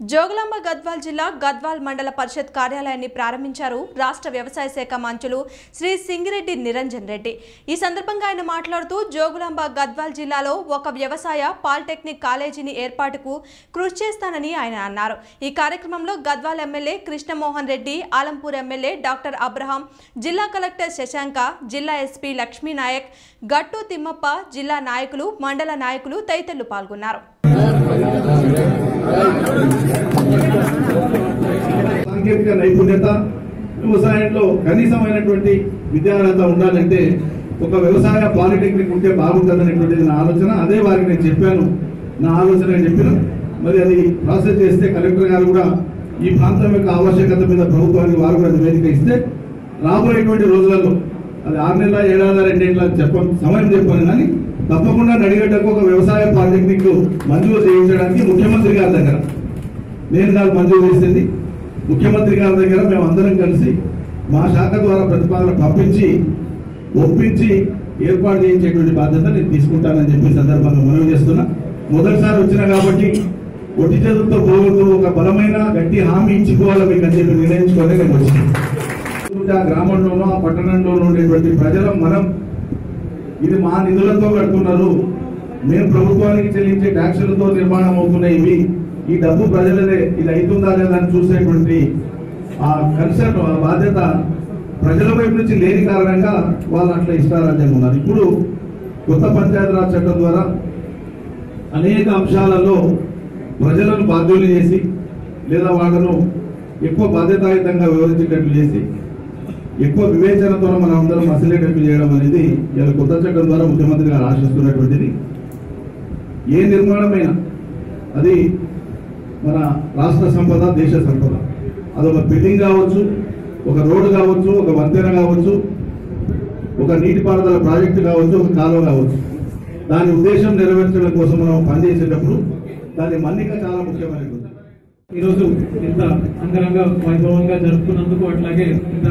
జోగులాంబ గద్వాల్ జిల్లా గద్వాల్ మండల పరిషత్ కార్యాలయాన్ని ప్రారంభించారు రాష్ట్ర వ్యవసాయ శాఖ మంత్రులు శ్రీ సింగిరెడ్డి నిరంజన్ రెడ్డి. ఈ సందర్భంగా ఆయన మాట్లాడుతూ జోగులాంబ గద్వాల్ జిల్లాలో ఒక వ్యవసాయ పాలిటెక్నిక్ కాలేజీని ఏర్పాటుకు కృషి చేస్తానని ఆయన అన్నారు. ఈ కార్యక్రమంలో Gadwal MLA Krishnamohan Reddy Alampur MLA doctor Abraham జిల్లా కలెక్టర్ శశాంక జిల్లా ఎస్పీ లక్ష్మీనాయక్ గట్టు తిమ్మప్ప జిల్లా నాయకులు మండల నాయకులు తదితరులు పాల్గొన్నారు. సాంకేతిక నైపుణ్యత వ్యవసాయంలో కనీసమైనటువంటి విద్యార్హత ఉండాలంటే ఒక వ్యవసాయ పాలిటెక్నిక్ ఉంటే బాగుంటుందనేటువంటిది నా ఆలోచన. అదే వారికి నేను చెప్పాను. నా ఆలోచన చెప్పిన. మరి అది ప్రాసెస్ చేస్తే కలెక్టర్ గారు కూడా ఈ ప్రాంతం యొక్క ఆవశ్యకత మీద ప్రభుత్వానికి వారు కూడా నివేదిక ఇస్తే రాబోయేటువంటి రోజులలో అది ఆరు నెలల ఏడాది రెండేళ్ళ చెప్ప సమయం చెప్పాను. కానీ తప్పకుండా నడిగడ్డకు ఒక వ్యవసాయ పాలిటెక్నిక్ మంజూరు చేయించడానికి ముఖ్యమంత్రి గారి దగ్గర. నేను నాకు మంజూరు చేసింది. ముఖ్యమంత్రి గారి దగ్గర మేము అందరం కలిసి మా శాఖ ద్వారా ప్రతిపాదన పంపించి ఒప్పించి ఏర్పాటు చేయించేటువంటి బాధ్యత నేను తీసుకుంటానని చెప్పి సందర్భంగా మనవి చేస్తున్నా. మొదటిసారి వచ్చిన కాబట్టి ఒట్టి చదువుతో పోగొట్టు ఒక బలమైన గట్టి హామీ ఇచ్చుకోవాలి మీకు అని చెప్పి నిర్ణయించుకోవాలి నేను వచ్చినాను ఆ గ్రామంలోనూ ఆ పట్టణంలోనూ ఉండేటువంటి ప్రజలు మనం ఇది మా నిధులతో కడుతున్నారు. మేము ప్రభుత్వానికి చెల్లించే ట్యాక్సులతో నిర్మాణం అవుతున్నాయి ఇవి. ఈ డబ్బు ప్రజలదే ఇది అవుతుందా లేదా అని చూసేటువంటి ఆ కన్సర్న్ ఆ బాధ్యత ప్రజల వైపు నుంచి లేని కారణంగా వాళ్ళు అట్లా ఇష్టారాజ్యంగా ఉన్నారు. ఇప్పుడు కొత్త పంచాయతీరాజ్ చట్టం ద్వారా అనేక అంశాలలో ప్రజలను బాధ్యులు చేసి లేదా వాళ్ళను ఎక్కువ బాధ్యతాయుతంగా వివరించేటట్లు చేసి ఎక్కువ వివేచన ద్వారా మనం అందరం మసిలేటట్టు చేయడం అనేది ఇలా కొత్త చట్టం ద్వారా ముఖ్యమంత్రి గారు ఆశిస్తున్నటువంటిది. ఏ నిర్మాణమైనా అది మన రాష్ట్ర సంపద దేశ సంపద. అదొక బిల్డింగ్ కావచ్చు ఒక రోడ్డు కావచ్చు ఒక వంతెన కావచ్చు ఒక నీటిపారుదల ప్రాజెక్టు కావచ్చు ఒక కాలువ కావచ్చు. దాని ఉద్దేశం నెరవేర్చడం కోసం మనం పనిచేసేటప్పుడు దాని మన్నిక చాలా ముఖ్యమైనది. ఈరోజు ఇంత అంగరంగ వైభవంగా జరుపుకున్నందుకు అట్లాగే ఇంత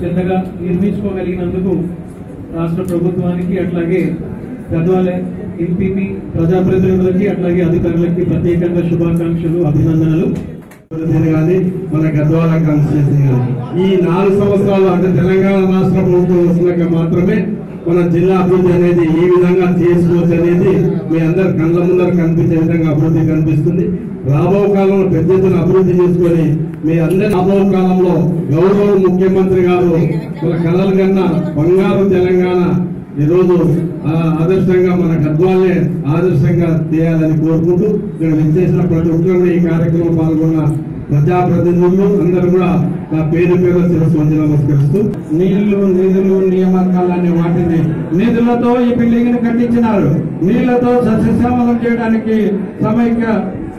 చిన్నగా నిర్మించుకోగలిగినందుకు రాష్ట్ర ప్రభుత్వానికి అట్లాగే గద్వాల ఎంపీపీ ప్రజాప్రతినిధులకి అట్లాగే అధికారులకి ప్రత్యేకంగా శుభాకాంక్షలు అభినందనలు. కానీ మన గద్వాల కాన్స్టిట్యూన్సీ ఈ నాలుగు సంవత్సరాలు అంటే తెలంగాణ రాష్ట్ర ప్రభుత్వం వచ్చినాక మాత్రమే మన జిల్లా అభివృద్ధి అనేది ఈ విధంగా తీసుకోవచ్చు అనేది మీ అందరు కళ్ళ ముందర కనిపించే విధంగా అభివృద్ధి కనిపిస్తుంది. రాబో కాలంలో పెద్ద ఎత్తున అభివృద్ధి చేసుకొని మీ అందరి రాబో కాలంలో గౌరవ ముఖ్యమంత్రి గారు మన కళల కన్నా బంగారు తెలంగాణ ఈరోజు ఆ ఆదర్శంగా మన గద్వాలే ఆదర్శంగా చేయాలని కోరుకుంటూ ఇక్కడ విచ్చేసిన ప్రతి ఒక్కరు ఈ కార్యక్రమం పాల్గొన్న ప్రజాప్రతినిధులు అందరూ కూడా నా పేరు పేరు శిరస్సు నమస్కరిస్తూ నీళ్ళు నిధులు నియామకాలు అనే వాటిని నిధులతో ఈ బిల్డింగ్ని కట్టించినారు. నీళ్ళతో సస్యశ్యామలం చేయడానికి సమైక్య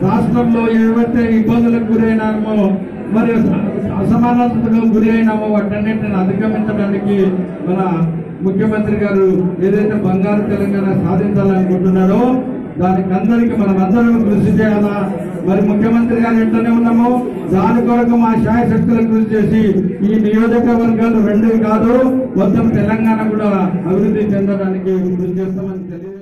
రాష్ట్రంలో ఏవైతే ఇబ్బందులకు గురైనామో మరియు అసమానతకు గురి అయినామో వాటన్నింటిని అధిగమించడానికి మన ముఖ్యమంత్రి గారు ఏదైతే బంగారు తెలంగాణ సాధించాలనుకుంటున్నారో దానికి అందరికి మనం అందరం కృషి చేయాలా? మరి ముఖ్యమంత్రి గారు ఎంటనే ఉన్నాము దాని కొరకు మా శాయశక్తులు కృషి చేసి ఈ నియోజకవర్గాలు రెండు కాదు మొత్తం తెలంగాణ కూడా అభివృద్ధి చెందడానికి కృషి చేస్తామని తెలియజేస్తున్నాం.